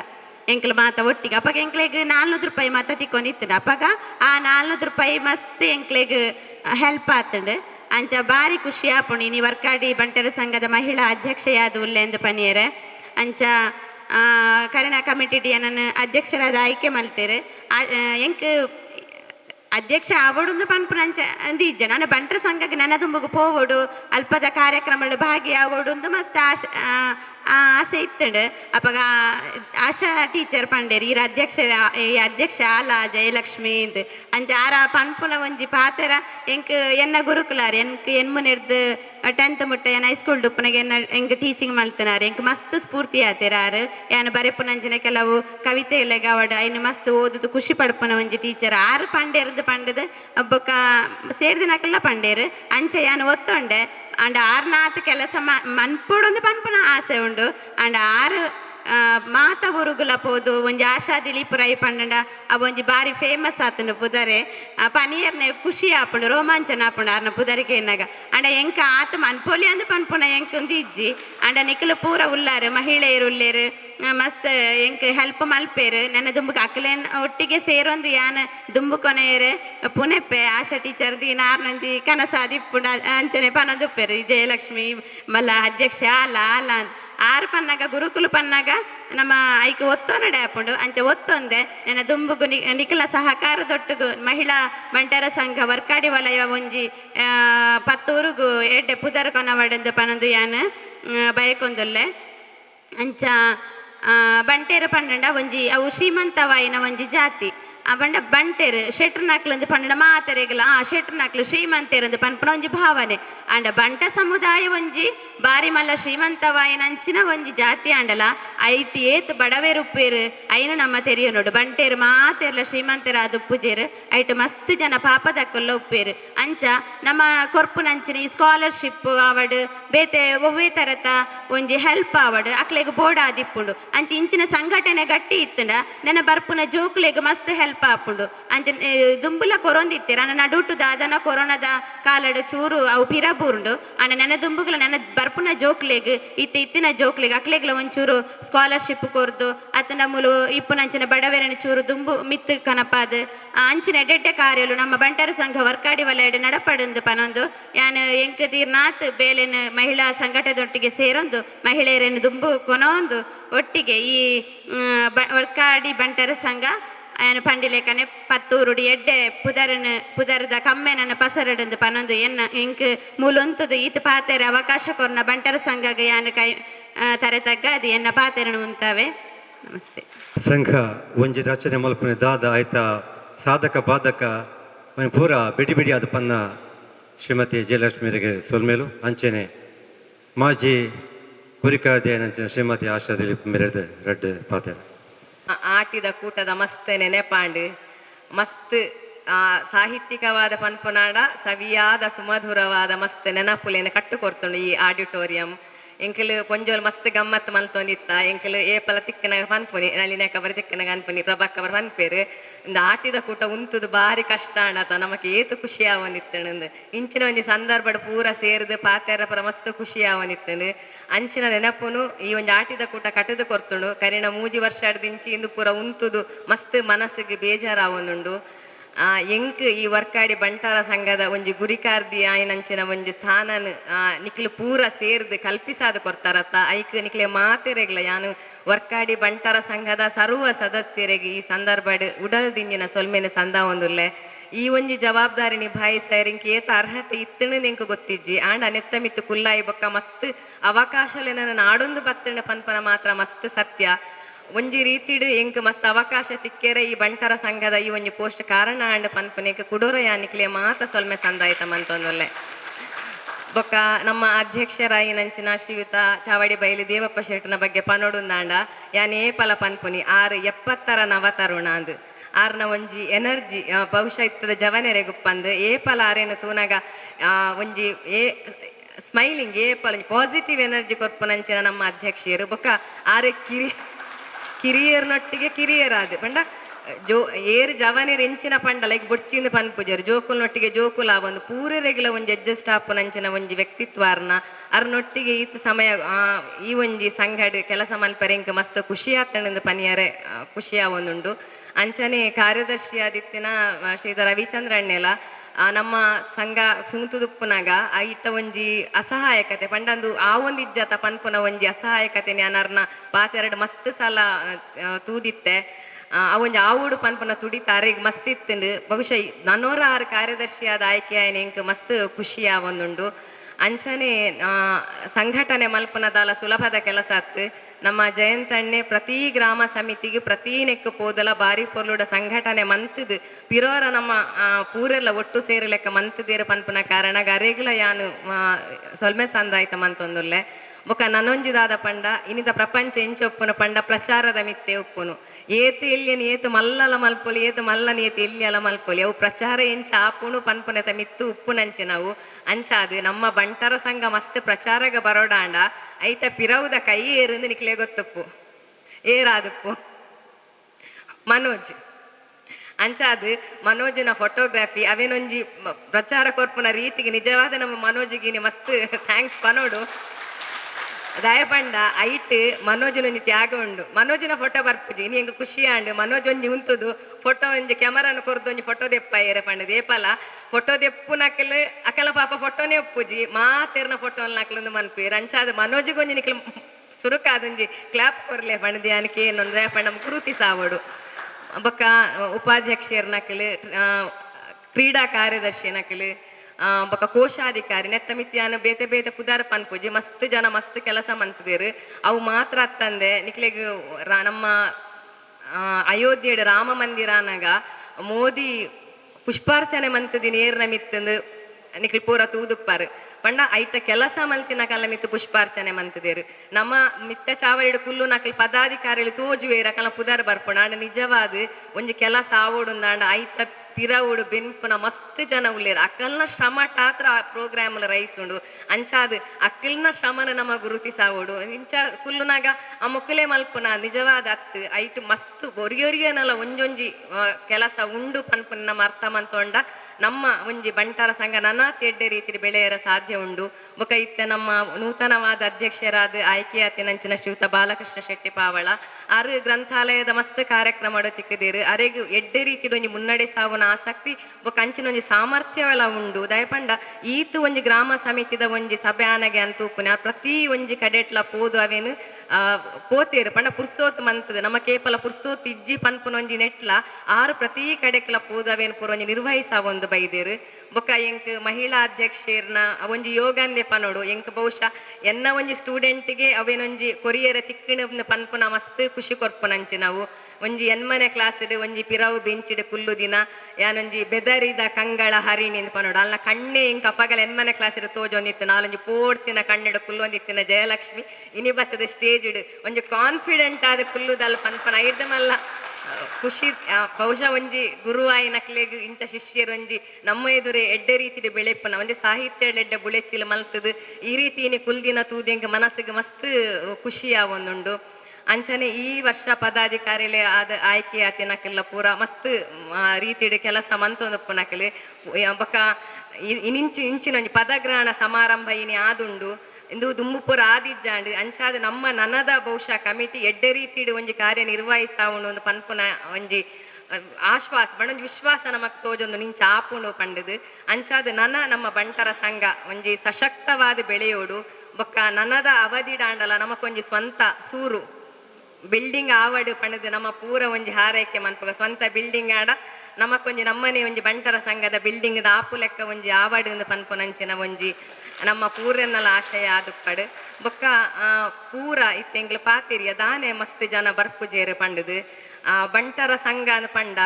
ಎಂಕ್ಲು ಮಾತ ಒಟ್ಟಿಗೆ ಅಪ್ಪಗ ಎಂಕ್ಲೆಗ್ ನಾಲ್ನೂರು ರೂಪಾಯಿ ಮಾತ ತಿಕ್ಕೊಂಡಿತ್ತಂಡ ಅಪ್ಪಗ ಆ ನಾಲ್ನೂರು ರೂಪಾಯಿ ಮಸ್ತ್ ಎಂಕ್ಲೆಗ್ ಹೆಲ್ಪ್ ಆತಂಡು. ಅಂಚ ಬಾರಿ ಖುಷಿ ಆಪುಣಿ ನೀ ವರ್ಕಾಡಿ ಬಂಟರ ಸಂಘದ ಮಹಿಳಾ ಅಧ್ಯಕ್ಷೆಯಾದ ಉಲ್ಲೆಂದು ಪನಿಯರೆ. ಅಂಚ ಕರ್ಣ ಕರಿಣ ಕಮಿಟಿ ನನ್ನ ಅಧ್ಯಕ್ಷರಾದ ಆಯ್ಕೆ ಮಲ್ತೇರು. ಎಂಕ್ ಅಧ್ಯಕ್ಷ ಆವಡೊಂದು ಪನ್ಪುನಂಚ ಅಂದು ಇಜ್ಜ ನನ್ನ ಬಂಟ್ರ ಸಂಘಕ್ಕೆ ನನ್ನ ತುಂಬಗೆ ಪೋವಡು ಅಲ್ಪದ ಕಾರ್ಯಕ್ರಮಗಳು ಭಾಗಿಯಾವಡು ಮಸ್ತ್ ಆಶ ಆಸೆ ಇತ್ತಂಡು ಅಪ್ಪಗ ಆಶಾ ಟೀಚರ್ ಪಂಡೇರಿ ಈ ಅಧ್ಯಕ್ಷ ಈ ಅಧ್ಯಕ್ಷ ಆಲ ಜಯಲಕ್ಷ್ಮಿ ಅಂತ ಅಂಚ ಆರ ಪನ್ಪುನ ಒಂಜಿ ಪಾತೆರ ಎಂಕ್ ಎನ್ನ ಗುರುಕುಲಾರ್ ಎನ್ಕ್ ಎನ್ಮುನಿರ್ದು ಟೆಂತ್ ಮುಟ್ಟ ಏನ್ ಹೈಸ್ಕೂಲ್ ಡುಪ್ಪನಗೆ ಎನ್ನ ಎಂಕ್ ಟೀಚಿಂಗ್ ಮಲ್ತನಾರ್ ಎಂಕ್ ಮಸ್ತ್ ಸ್ಫೂರ್ತಿ ಆತೇರ ಆರು ಯಾನು ಬರೆಪುನಂಚಿನ ಕೆಲವು ಕವಿತೆ ಎಲ್ಲ ಗವಡ ಐನು ಮಸ್ತ್ ಓದುದು ಖುಷಿ ಪಡ್ಪುನ ಒಂಜಿ ಟೀಚರ್ ಆರು ಪಂಡೇರ್ದು ಪಂಡದು ಬೊಕ್ಕ ಸೇರಿದಿನಕ್ಕೆಲ್ಲ ಪಂಡೇರು ಅಂಚ ಯಾನು ಒತ್ತೊಂಡೆ ಅಂಡ ಆರ್ನಾತ್ ಕೆಲಸ ಮ ಮನ್ಪೊಡೊಂದು ಪನ್ಪುನ ಆಸೆ ಉಂಡು ಅಂಡ ಆರು ಆ, ಮಾತ ಉರುಗುಲ ಪೋದು ಒಂಜಿ ಆಶಾ ದಿಲೀಪ್ ರೈ ಪಂಡ ಅವ ಒಂಜಿ ಬಾರಿ ಫೇಮಸ್ ಆತನು ಪುದರೆ ಆ ಪನಿಯರ್ನೆ ಖುಷಿ ಆಪುಂಡು ರೋಮಾಂಚನ ಆಪುಂಡು ಆರ್ನ ಪುದರಿಗೆ ಎನ್ನಾಗ ಅಂಡ ಎಂಕ ಆತ ಮನ್ಪೊಲಿ ಅಂದು ಪನ್ಪುನ ಎಂಕ್ ಒಂದು ಇಜ್ಜಿ ಅಂಡ ನಿಖಲು ಪೂರ ಉಲ್ಲಾರು ಮಹಿಳೆಯರು ಉಲ್ಲೇರು ಆ, ಮಸ್ತ್ ಎಂಕ್ ಹೆಲ್ಪ್ ಮಲ್ಪೇರು. ನನ್ನ ದುಂಬುಕ್ ಅಕ್ಲೇನ್ ಒಟ್ಟಿಗೆ ಸೇರೊಂದು ಯಾನ್ ದುಂಬು ಕೊನೆಯರೆ. ಪುನೆಪ್ಪೆ ಆಶಾ ಟೀಚರ್ ದಿ ನಾರ್ನಂಜಿ ಕನಸಾದಿಪ್ಪುಂಡ ಅಂಚನೆ ಪನದುಪ್ಪೇರು. ಜಯಲಕ್ಷ್ಮಿ ಮಲ್ಲ ಅಧ್ಯಕ್ಷ, ಅಲ್ಲ ಅಲ್ಲ ಆರು ಪನ್ನಾಗ, ಗುರುಕುಲ ಪನ್ನಾಗ, ನಮ್ಮ ಐಕೆ ಒತ್ತೊನಡೆ ಆಪುಂಡು ಅಂಚೆ ಒತ್ತೊಂದೆ, ನನ್ನ ದುಂಬುಗು ನಿ ಸಹಕಾರ ಸಹಕಾರದೊಟ್ಟುಗು, ಮಹಿಳಾ ಮಂಟರ ಸಂಘ, ವರ್ಕಾಡಿ ವಲಯ ಒಂಜಿ ಪತ್ತೂರುಗು ಎಡ್ಡೆ ಪುದರ್ ಕೊನವಡೆಂದು ಪನಂದು ಯಾನ್ ಬಯಕೊಂದುಲ್ಲೆ. ಅಂಚ ಬಂಟೇರ ಪಂಡಂಡ ಒಂಜಿ ಅವು ಶ್ರೀಮಂತವಾಯಿನ ಒಂಜಿ ಜಾತಿ. ಬಂಡ ಬಂಟೇರು ಶೆಟ್ರ್ ನಾಕ್ಲು ಒಂದು ಪಂಡ ಮಾತೆರೆಗಲ ಆ ಶೆಟ್ರ್ ನಾಕ್ಲು ಶ್ರೀಮಂತೇರಂದು ಪನ್ಪನ ಒಂಜಿ ಭಾವನೆ ಆಂಡ ಬಂಟ ಸಮುದಾಯ ಒಂಜಿ ಬಾರಿ ಮಲ್ಲ ಶ್ರೀಮಂತವಾಯಿನ ಅಂಚಿನ ಒಂಜಿ ಜಾತಿ ಆಂಡಲ ಐಟಿ ಏತ್ ಬಡವೇರುಪ್ಪೇರು ಐನು ನಮ್ಮ ತೆರಿಯೋ ನೋಡು ಬಂಟೇರು ಮಾತೆರ್ಲ ಶ್ರೀಮಂತರ ಅದು ಪೂಜೇರು ಐಟ್ ಮಸ್ತ್ ಜನ ಪಾಪದಕ್ಕಲ್ಲ ಉಪ್ಪೇರು ಅಂಚ ನಮ್ಮ ಕೊರ್ಪುನಂಚಿನ ಈ ಸ್ಕಾಲರ್ಶಿಪ್ ಆವಡ್ ಬೇತೆ ಒವ್ವೇ ತರತ ಒಂಜಿ ಹೆಲ್ಪ್ ಆವಡ್ ಅಕ್ಲೆಗ್ ಬೋರ್ಡ್ ಅಂಚ ಇಂಚಿನ ಸಂಘಟನೆ ಗಟ್ಟಿ ಇತ್ತಂಡ ನನ್ನ ಬರ್ಪುನ ಜೋಕ್ಲೆಗ್ ಮಸ್ತ್ ಹೆಲ್ಪ್ ಆಪುಂಡು ಅಂಚನೆ ದುಂಬುಲ ಕೊರೊಂದಿತ್ತೀರ ನನ್ನ ನಡುಟು ದಾದನ ಕೊರೋನಾದ ಕಾಲಡ್ ಚೂರು ಅವು ಪಿರಬೂರುಂಡು. ಅಣ್ಣ ನನ್ನ ದುಂಬುಗಳ ನನ್ನ ಬರ್ಪುನ ಜೋಕ್ಲೆಗ್, ಇತ್ತ ಇತ್ತಿನ ಜೋಕ್ಲೆಗ್, ಅಕ್ಲೆಗ್ಲ ಒಂಚೂರು ಸ್ಕಾಲರ್ಶಿಪ್ ಕೊರ್ದು, ಅತ್ತನ ಮುಲು ಇಪ್ಪುನಂಚಿನ ಬಡವೆರನ ಚೂರು ದುಂಬು ಮಿತ್ತು ಕನಪಾದ್. ಅಂಚಿನ ಎಡೆಡ್ಡೆ ಕಾರ್ಯಲು ನಮ್ಮ ಬಂಟರ ಸಂಘ ವರ್ಕಾಡಿ ವಲಯಡ್ ನಡಪಡೊಂದು ಪನೊಂದು. ಯಾನ್ ಎಂಕ್ ತೀರ್ನಾಥ್ ಬೇಲೆನ್ ಮಹಿಳಾ ಸಂಘಟದೊಟ್ಟಿಗೆ ಸೇರೊಂದು ಮಹಿಳೆಯರನ್ನು ದುಂಬು ಕೊನೊಂದು. ಒಟ್ಟಿಗೆ ಈ ವರ್ಕಾಡಿ ಬಂಟರ ಸಂಘ അയാന് ಪಂಡಿಲೇಕನೆ ಪತ್ತೂರುಡಿ എഡ്ഡെ പുതരന് ಪುದರದ കമ്മേനന ಪಸರಡಂದು ಪನೊಂದು ಎನ್ನ ಇಂಕ್ ಮೂಲೊಂತದು ಈತ ಪಾತೆರ ಅವಕಾಶ ಕೊರ್ನ ಬಂಟರ ಸಂಘಗ ಯಾನ ಕೈ ತರೆ ತಗ್ಗ ಅದು ಎನ್ನ ಪಾತೆರನು ಉಂತಾವೆ. ನಮಸ್ತೆ. ಸಂಘ ಒಂಜಿ ರಚನೆ ಮಲ್ಪನೆ ದಾದ ಆಯ್ತ ಸಾಧಕ ಬಾಧಕ ಪೂರ ಬಿಡಿ ಬಿಡಿ ಅದು ಪನ್ನ ಶ್ರೀಮತಿ ಜಯಲಕ್ಷ್ಮಿಯರಿಗೆ ಸೊಲ್ಮೇಲು. ಅಂಚೆನೆ ಮಾಜಿ ಕುರಿಕಾದೆ ಶ್ರೀಮತಿ ಆಶಾ ದಿಲೀಪ್ ಮಿರದ ಪಾತೆರ. ಆಟಿದ ಕೂಟದ ಮಸ್ತ್ ನೆನೆಪಾಂಡು. ಮಸ್ತ್, ಆ ಸಾಹಿತ್ಯಿಕವಾದ ಪನ್ಪುನಾಡ, ಸವಿಯಾದ ಸುಮಧುರವಾದ ಮಸ್ತ್ ನೆನಪುಲೇನೆ ಕಟ್ಟುಕೊರ್ತುಂಡು ಈ ಆಡಿಟೋರಿಯಂ. ಎಂಕಲು ಪೊಂಜೋಲ್ ಮಸ್ತ್ ಗಮ್ಮತ್ ಮಲ್ತೊಂದಿತ್ತ. ಎಂಕಲು ಏಪಲ ತಿಕ್ಕನ ಪನ್ಪುನಿ, ನಳಿನೇಕ ಬರ ತಿಕ್ಕನ ಅನ್ಪುನಿ ಪ್ರಭಾಕ ಬರ ಪನ್ಪೇರು. ಇಂದ ಆಟಿದ ಕೂಟ ಉಂತುದು ಬಾರಿ ಕಷ್ಟ ಆಂಡತ ನಮಕ್ ಏತು ಖುಷಿ ಆವನಿತ್ತಂದು ಇಂಚಿನ ಒಂಜಿ ಸಂದರ್ಭಡ್ ಪೂರ ಸೇರ್ದು ಪಾತೆರ ಪರ ಮಸ್ತ್ ಖುಷಿ ಆವನಿತ್ತಂದು ಅಂಚಿನ ನೆನಪುನು ಈ ಒಂಜಿ ಆಟಿದ ಕೂಟ ಕಟ್ಟದು ಕೊರ್ತುಂಡು. ಕರಿನ ಮೂಜಿ ವರ್ಷ ಇಂಚಿ ಇಂದು ಪೂರ ಉಂತುದು ಮಸ್ತ್ ಮನಸ್ಸಿಗೆ ಬೇಜಾರಾವೊಂದುಂಡು ಆ, ಎಂಕ್ ಈ ವರ್ಕಾಡಿ ಬಂಟಾರ ಸಂಘದ ಒಂಜಿ ಗುರಿಕಾರ್ದಿ ಆಯ್ನಂಚಿನ ಒಂಜಿ ಸ್ಥಾನ ನಿಕ್ಲು ಪೂರ ಸೇರ್ದು ಕಲ್ಪಿಸಾದ ಕೊರ್ತಾರತ್ತ ಐಕ್ ನಿಕ್ಲೆ ಮಾತೆರೆಗ್ಲ ಯಾನು ವರ್ಕಾಡಿ ಬಂಟಾರ ಸಂಘದ ಸರ್ವ ಸದಸ್ಯರಿಗೆ ಈ ಸಂದರ್ಭಡ್ ಉಡಲ್ ದಿಂಜಿನ ಸೊಲ್ಮೆನೆ ಸಂದ ಒಂದುಲ್ಲೆ. ಈ ಒಂಜಿ ಜವಾಬ್ದಾರಿ ನಿಭಾಯಿಸ್ಯಾರ ಇಂಕ್ ಏತ ಅರ್ಹತೆ ಇತ್ತಣ ನಿಂಕು ಗೊತ್ತಿಜ್ಜಿ. ಆಂಡ ನೆತ್ತ ಮಿತ್ತು ಕುಲ್ಲಾಯಿ ಬೊಕ್ಕ ಮಸ್ತ್ ಅವಕಾಶಲೆನ ನಾಡೊಂದು ಬತ್ತಣ ಪನ್ಪನ ಮಾತ್ರ ಮಸ್ತ್ ಸತ್ಯ. ಒಂಜಿ ರೀತಿಡ್ ಎಂಕ್ ಮಸ್ತ್ ಅವಕಾಶ ತಿಕ್ಕೇರೆ ಈ ಬಂಟರ ಸಂಘದ ಈ ಒಂಜಿ ಪೋಸ್ಟ್ ಕಾರಣ ಅಂಡ್ ಪನ್ಪುನೆಕ್ ಕುಡೂರ ಯಾನಿಕ್ಲೆ ಮಾತ ಸೊಲ್ಮೆ ಸಂದಾಯಿತ ಮಂತೊಂದೊಲ್ಲೆ ಬೊಕ್ಕ ನಮ್ಮ ಅಧ್ಯಕ್ಷರಾಯಿ ನಂಚಿನ ಶ್ರೀಯುತ ಚಾವಡಿ ಬೈಲಿ ದೇವಪ್ಪ ಶೆಟ್ಟನ ಬಗ್ಗೆ ಪನೊಡುಂದಾಂಡ. ಯಾನೇ ಪಲ ಪನ್ಪುನಿ ಆರ್ ಎಪ್ಪತ್ತರ ನವ ತರುಣ ಅಂದ್ ಆರ್ನ ಒಂಜಿ ಎನರ್ಜಿ ಇತ್ತದ ಜವನೆರೆ ಗುಪ್ಪಂದ್. ಏಪಲ ಆರೇನು ತೂನಗ ಒಂಜಿ ಏ, ಸ್ಮೈಲಿಂಗ್ ಏಪಲ ಪಾಸಿಟಿವ್ ಎನರ್ಜಿ ಕೊರ್ಪುನಂಚಿನ ನಮ್ಮ ಅಧ್ಯಕ್ಷರು ಬೊಕ್ಕ ಆರೆ ಕಿರಿ ಕಿರಿಯರ್ನೊಟ್ಟಿಗೆ ಕಿರಿಯರಾದ. ಪಂಡ ಜೋ ಏರ್ ಜವನೇರು ಎಂಚಿನ ಪಂಡ ಲೈಕ್ ಬೊಚ್ಚಿಂದ ಪನ್ಪುಜರು ಜೋಕುಲ್ನೊಟ್ಟಿಗೆ ಜೋಕುಲ ಒಂದು ಪೂರೆರೆಗ್ಲ ಒಂಜಿ ಅಡ್ಜಸ್ಟ್ ಆಪುನಂಚಿನ ಒಂಜಿ ವ್ಯಕ್ತಿತ್ವ ಅರ್ನ ಅರ್ನೊಟ್ಟಿಗೆ ಈತ ಸಮಯ ಈ ಒಂಜಿ ಸಂಘಡ್ ಕೆಲಸ ಮಲ್ಪರೆಂಕ್ ಮಸ್ತ್ ಖುಷಿ ಆತಂಡು ಪನಿಯರೆ ಖುಷಿ ಆವೊಂದುಂಡು ಅಂಚನೆ ಕಾರ್ಯದರ್ಶಿ ಆದಿತ್ತಿನ ಆ, ಶ್ರೀಯುತ ರವಿಚಂದ್ರ ಅಣ್ಣೆಲ ಆ, ನಮ್ಮ ಸಂಘ ಸುಂತುದುಪ್ಪುನಾಗ ಆ ಇತ್ತ ಒಂಜಿ ಅಸಹಾಯಕತೆ ಪಂಡಂದು ಆ ಒಂದು ಇಜ್ಜತ ಪನ್ಪುನ ಒಂಜಿ ಅಸಹಾಯಕತೆ ನ್ಯಾನರ್ನ ಪಾತೆರಡು ಮಸ್ತ್ ಸಾಲ ತೂದಿತ್ತೆ. ಆ ಒಂಜಿ ಆವುಡು ಪನ್ಪುನ ತುಡಿತ ಅರೆಗ್ ಮಸ್ತ್ ಇತ್ತಂಡು ಬಹುಶಃ ನನ್ನೂರ ಆರು ಕಾರ್ಯದರ್ಶಿಯಾದ ಆಯ್ಕೆ ಆಯ್ನೆ ಮಸ್ತ್ ಖುಷಿ ಆವೊಂದುಂಡು ಅಂಚನೆ ಸಂಘಟನೆ ಮಲ್ಪುನದಾಲ ಸುಲಭದ ಕೆಲಸ ಆತ್. ನಮ್ಮ ಜಯಂತಣ್ಣೆ ಪ್ರತಿ ಗ್ರಾಮ ಸಮಿತಿಗೆ ಪ್ರತಿ ನೆಕ್ಕ ಪೋದಲ ಬಾರಿ ಪೊರ್ಲುಡ ಸಂಘಟನೆ ಮಂತದ್. ಪಿರೋರ ನಮ್ಮ ಪೂರೆಲ್ಲ ಒಟ್ಟು ಸೇರಿ ಲೆಕ್ಕ ಮಂತದೇರು ಪನ್ಪುನ ಕಾರಣ, ಗರೆಗ್ಲ ಯಾನು ಸೊಲ್ಮೆ ಸಂದಾಯ್ತ ಮಂತೊಂದುಲ್ಲೆ. ಬೊಕ ನನೊಂಜಿದಾದ ಪಂಡ ಇನಿತ ಪ್ರಪಂಚ ಎಂಚ ಒಪ್ಪುನ ಪಂಡ ಪ್ರಚಾರದ ಮಿತ್ತೆ ಒಪ್ಪುನು ಏತು ಎಲ್ಲಿಯನ್ ಏತು ಮಲ್ಲಲ ಮಲ್ಪೊಲಿ ಏತು ಮಲ್ಲನ ಏತು ಎಲ್ಲಿಯಲ ಮಲ್ಪೊಲಿ ಅವು ಪ್ರಚಾರ ಎಂಚ ಆಪುನು ಪನ್ಪುನತ ಮಿತ್ತು ಉಪ್ಪುನಂಚೆ ನಾವು ಅಂಚಾದು ನಮ್ಮ ಬಂಟರ ಸಂಘ ಮಸ್ತ್ ಪ್ರಚಾರಗ ಬರೋಡಾಂಡ ಐತ ಪಿರವುದ ಕೈ ಏರಿಂದ ನಿಕ್ಲೆ ಗೊತ್ತಪ್ಪು ಏರಾದಪ್ಪು ಮನೋಜ್ ಅಂಚಾದ್ ಮನೋಜಿನ ಫೋಟೋಗ್ರಾಫಿ ಅವೇನೊಂಜಿ ಮ- ಪ್ರಚಾರ ಕೊರ್ಪುನ ರೀತಿಗೆ ನಿಜವಾದ ನಮ್ಮ ಮನೋಜಿಗಿನಿ ಮಸ್ತ್ ಥ್ಯಾಂಕ್ಸ್ ಪನೋಡು ದಯಪಂಡ ಐಟ್ ಮನೋಜನೊಂಜಿ ತ್ಯಾಗ ಉಂಡು. ಮನೋಜಿನ ಫೋಟೋ ಬರ್ಪುಜಿ, ನೀ ಎಂಗ ಖುಷಿ ಆಂಡ್ ಮನೋಜ್ ಒಂಜಿ ಉಂತುದು ಫೋಟೋ ಒಂಜಿ ಕ್ಯಾಮರಾನು ಕೊರ್ದು ಒಂಜಿ ಫೋಟೋ ದೆಪ್ಪ ಏರೆ ಪಂಡ ದೇಪಲ ಫೋಟೋ ದೆಪ್ಪು ನಕಲ್, ಅಕಲ ಪಾಪ ಫೋಟೋನೇ ಒಪ್ಪುಜಿ. ಮಾತೆರ್ನ ಫೋಟೋ ನಕಲೊಂದು ಮನ್ಪಿ. ರಂಚಾದ ಮನೋಜಿಗೆ ಒಂಜಿ ನಿಕಲ್ ಸುರುಕಾದೊಂಜಿ ಕ್ಲಾಪ್ ಕೊರ್ಲೆ ಪಂಡದಿ ಅನಕ್ಕೆ ಏನೊಂದು ಪಂಡ ಕೃತಿ ಸಾವಡು. ಬೊಕ್ಕ, ಉಪಾಧ್ಯಕ್ಷರ ನಕಲ್ ಕ್ರೀಡಾ ಕಾರ್ಯದರ್ಶಿ ನಕಲ್ ಬೊಕ ಕೋಶಾಧಿಕಾರಿ ನೆತ್ತ ಮಿತ್ಯಾನ ಬೇತೆ ಬೇತೆ ಪುದಾರ ಪನ್ಪುಜಿ ಮಸ್ತ್ ಜನ, ಮಸ್ತ್ ಕೆಲಸ ಮಂತದೇರು. ಅವು ಮಾತ್ರ ಅತ್ತಂದೆ, ನಿಕ್ಲೆಗ್ ನಮ್ಮ ಅಯೋಧ್ಯೆಡ್ ರಾಮ ಮಂದಿರನಾಗ ಮೋದಿ ಪುಷ್ಪಾರ್ಚನೆ ಮಂತದಿ ನೇರ್ನ ಮಿತ್ತಂದು ನಿಕ್ಲಿ ಪೂರ ತೂದುಪ್ಪಾರು. ಪಂಡ ಐತ ಕೆಲಸ ಮಲ್ತಿನ ಕಲ್ಲ ಮಿತ್ತು ಪುಷ್ಪಾರ್ಚನೆ ಮಂತದೇರು. ನಮ್ಮ ಮಿತ್ತ ಚಾವರಿಡು ಕುಲ್ಲು ನಕಲ್ ಪದಾಧಿಕಾರಿಗಳು ತೋಜುವೇರ ಕಲ ಪುದಾರ್ ಬರ್ಪಣ ನಿಜವಾದ ಒಂಜಿ ಕೆಲಸ ಆವೋಡುಂದಾಂಡ ಐತ ಪಿರವುಡು ಬೆನ್ಪುನ ಮಸ್ತ್ ಜನ ಉಳ್ಳೇರು. ಅಕ್ಕಲ್ನ ಶ್ರಮ ಟಾತ್ರ ಆ ಪ್ರೋಗ್ರಾಮ್ ರೈಸ್ ಉಂಡು ಅಂಚಾದ್ ಅಕ್ಕಲ್ನ ಶ್ರಮನ ಗುರುತಿ ಸಾವುಡು ಇಂಚ ಕುಲ್ಲುನಾಗ ಆ ಮೊಕ್ಕಲೆ ಮಲ್ಪುನ ನಿಜವಾದ ಅತ್ತು, ಐಟು ಮಸ್ತ್ ಒರಿಯೊರಿಯನಲ ಒಂಜೊಂಜಿ ಕೆಲಸ ಉಂಡು ಪನ್ಪುನ ನಮ್ಮ ಅರ್ಥ ಮಂತೊಂಡ. ನಮ್ಮ ಒಂಜಿ ಬಂಟಾರ ಸಂಘ ನನ್ನ ತೆಡ್ಡೆ ರೀತಿ ಬೆಳೆಯರ ಸಾಧ್ಯ ಉಂಡು. ಬೊಕ ಇತ್ತ ನಮ್ಮ ನೂತನವಾದ ಅಧ್ಯಕ್ಷರಾದ ಆಯ್ಕೆಯಾತಿನಂಚಿನ ಶ್ರೀಯುತ ಬಾಲಕೃಷ್ಣ ಶೆಟ್ಟಿ ಪಾವಳ. ಅರು ಗ್ರಂಥಾಲಯದ ಮಸ್ತ್ ಕಾರ್ಯಕ್ರಮ ತಿಕ್ಕದಿರು. ಅರೆಗೂ ಎಡ್ಡೆ ರೀತಿ ಒಂಜಿ ಮುನ್ನಡೆ ಸಾವನ ಆಸಕ್ತಿ ಬೊಕ ಅಂಚಿನ ಒಂಜಿ ಸಾಮರ್ಥ್ಯವೆಲ್ಲ ಉಂಡು. ದಯಪಂಡ, ಈತು ಒಂಜಿ ಗ್ರಾಮ ಸಮಿತಿದ ಒಂಜಿ ಸಭೆ ಆನಗೆ ಅಂತ ಪ್ರತಿ ಒಂಜಿ ಕಡೆಟ್ಲ ಪೋದು ಅವೇನು ಪೋತೇರು. ಪಂಡ ಪುರ್ಸೋತ್ ಮಂತದ, ನಮ್ಮ ಕೇಪಲ ಪುರ್ಸೋತ್ ಇಜ್ಜಿ ಪನ್ಪುನ ಒಂಜಿ ನೆಟ್ಲ, ಆರು ಪ್ರತಿ ಕಡೆಕ್ಲ ಪೋದು ಅವೇನು ಪೂರ ನಿರ್ವಹಿಸ ಒಂದು ಬೈದೇರು. ಬೊಕ ಎಂಕ್ ಮಹಿಳಾ ಅಧ್ಯಕ್ಷೇರ್ನ, ಒಂಜಿ ಯೋಗಂದೆ ಪನೋಡು ಎಂಕ್ ಬಹುಶಃ ಎನ್ನ ಒಂಜಿ ಸ್ಟೂಡೆಂಟ್ಗೆ ಅವೇನೊಂಜಿ ಕೊರಿಯರ ತಿಕ್ಕಿನ ಪನ್ಪುನ ಮಸ್ತ್ ಖುಷಿ ಕೊರ್ಪುನಂಚಿ ನಾವು. ಒಂಜಿ ಎನ್ಮನೆ ಕ್ಲಾಸ್ಡ್ ಒಂಜಿ ಪಿರವು ಬೆಂಚಿಡ್ ಕುಲ್ಲು ದಿನ, ಯಾನೊಂಜಿ ಬೆದರಿದ ಕಂಗಳ ಹರಿ ಪನೋಡು ಅಲ್ಲ ಕಣ್ಣೆ ಇಂಕ ಪಗಲ ಎನ್ಮನೆ ಕ್ಲಾಸ್ಡ್ ತೋಜೊಂದಿತ್ತು ನಾಲೊಂಜಿ ಪೋಡ್ತಿನ ಕಣ್ಣೆಡು ಕುಲ್ಲೊಂದಿತ್ತಿನ ಜಯಲಕ್ಷ್ಮಿ. ಇನಿ ಬತ್ತದ ಇಡು ಒಂಜಿ ಕಾನ್ಫಿಡೆಂಟ್ ಆದ ಕುಲ್ಲುದಲ್ಲ ಪನ್ಪನ ಐದಮಲ್ಲ ಖುಷಿ ಬಹುಶಃ ಒಂಜಿ ಗುರುವಾಯಿ ನಕ್ಲೆಗ್ ಇಂಚ ಶಿಷ್ಯರು ಒಂಜಿ ನಮ್ಮ ಎದುರೇ ಎಡ್ಡೆ ರೀತಿಡ್ ಬೆಳೆಪ್ಪನ. ಒಂಜಿ ಸಾಹಿತ್ಯ ಎಡ್ಡೆ ಬುಳೆಚ್ಚಿಲ್ ಮಲ್ತದು. ಈ ರೀತಿ ಕುಲ್ದಿನ ತೂದಿಂಗ ಮನಸ್ಸಿಗೆ ಮಸ್ತ್ ಖುಷಿ ಆವೊಂದುಂಡು ಅಂಚನೆ ಈ ವರ್ಷ ಪದಾಧಿಕಾರಿಲೆ ಆದ ಆಯ್ಕೆ ಆತಿನಕ್ಕೆಲ್ಲ ಪೂರ ಮಸ್ತ್ ರೀತಿಡ್ ಕೆಲಸ ಮಂತೊಂದುಪ್ಪುನಕಲೆ ಬೊಕ ಇ- ಇನಿಂಚಿ, ಇಂಚಿನ ಒಂಜಿ ಪದಗ್ರಹಣ ಸಮಾರಂಭ ಇನಿ ಆದುಂಡು. ಇಂದು ದುಂಬುಪುರ ಆದಿಜ್ಜಾಂಡು. ಅಂಚಾದ ನಮ್ಮ ನನದ ಬಹುಶಃ ಕಮಿಟಿ ಎಡ್ಡೆ ರೀತಿಡ್ ಒಂಜಿ ಕಾರ್ಯ ನಿರ್ವಹಿಸಾವುಂಡು ಒಂದು ಪನ್ಪುನ ಒಂಜಿ ಆಶ್ವಾಸ ಒಂಜಿ ವಿಶ್ವಾಸ ನಮಕ್ ತೋಜೊಂದು ನಿಂಚ ಆಪುಂಡು ಪಂಡದು. ಅಂಚಾದ ನನ ನಮ್ಮ ಬಂಟರ ಸಂಘ ಒಂಜಿ ಸಶಕ್ತವಾದ ಬೆಳೆಯೋಡು. ಬೊಕ್ಕ ನನದ ಅವಧಿಡಾಂಡಲ ನಮಕೊಂಜಿ ಸ್ವಂತ ಸೂರು ಬಿಲ್ಡಿಂಗ್ ಆವಡ್ ಪಣದು ನಮ್ಮ ಪೂರ ಒಂಜಿ ಹಾರೈಕೆ ಮನ್ಪಗ. ಸ್ವಂತ ಬಿಲ್ಡಿಂಗ್ ಆಡ ನಮಕೊಂಜಿ ನಮ್ಮನೆ ಒಂಜಿ ಬಂಟರ ಸಂಘದ ಬಿಲ್ಡಿಂಗ್ ಆಪು ಲೆಕ್ಕ ಒಂಜಿ ಆವಡ್ ಪನ್ಪುನಂಚಿನ ಒಂಜಿ ನಮ್ಮ ಪೂರನ್ನಲ ಆಶಯ ಆದುಪ್ಪಡ್. ಬೊಕ್ಕ ಪೂರ ಇತ್ತೆಂಗ್ಲ ಪಾತಿರಿಯ ದಾನೆ ಮಸ್ತ್ ಜನ ಬರ್ಪುಜೇರು ಪಂಡದು. ಬಂಟರ ಸಂಘ ಪಂಡ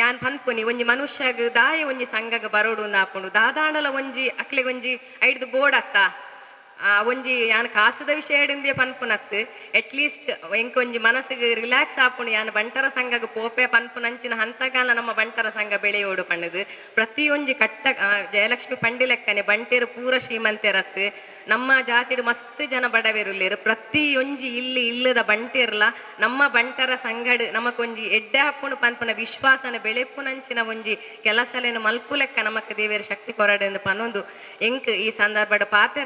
ಯಾನ್ ಪನ್ಪುನಿ ಒಂಜಿ ಮನುಷ್ಯಗ್ ದಾಯ ಒಂಜಿ ಸಂಘಗ ಬರೋಡು ಆಪುಂಡು ದಾದಾಂಡಲ ಒಂಜಿ ಅಕ್ಲೆಗ್ ಒಂಜಿ ಐಡ್ದು ಬೋರ್ಡ್ ಅತ್ತ ಒಂಜಿ ಯಾನ್ ಕಾಸದ ವಿಷಯಡಿಂದೇ ಪನ್ಪುನತ್ ಅಟ್ಲೀಸ್ಟ್ ಎಂಕ್ ಒಂಜಿ ಮನಸ್ಸಿಗೆ ರಿಲ್ಯಾಕ್ಸ್ ಆಪುಣಿ, ಯಾನ್ ಬಂಟರ ಸಂಘಗ್ ಪೋಪೆ ಪನ್ಪುನಂಚಿನ ಹಂತಗಾಲ ನಮ್ಮ ಬಂಟರ ಸಂಘ ಬೆಳೆಯೋಡು ಪಣ್ಣದು ಪ್ರತಿಯೊಂಜಿ ಕಟ್ಟ ಜಯಲಕ್ಷ್ಮಿ ಪಂಡಿ ಬಂಟೆರು ಪೂರ ಶ್ರೀಮಂತೆರತ್ ನಮ್ಮ ಜಾತಿಡು ಮಸ್ತ್ ಜನ ಬಡವೆರುಲ್ಲೇರು. ಪ್ರತಿಯೊಂಜಿ ಇಲ್ಲಿ ಇಲ್ಲದ ಬಂಟೆರ್ಲ, ನಮ್ಮ ಬಂಟರ ಸಂಗಡ್ ನಮಕೊಂಜಿ ಎಡ್ಡೆ ಹಾಪುಣು ಪನ್ಪುನ ವಿಶ್ವಾಸನ ಬೆಳೆಪುನಂಚಿನ ಒಂಜಿ ಕೆಲಸಲೇನು ಮಲ್ಪು ಲೆಕ್ಕ ನಮಕ್ ದೇವೇರ ಶಕ್ತಿ ಕೊರಡೆಂದು ಪನೊಂದು. ಎಂಕ್ ಈ ಸಂದರ್ಭದ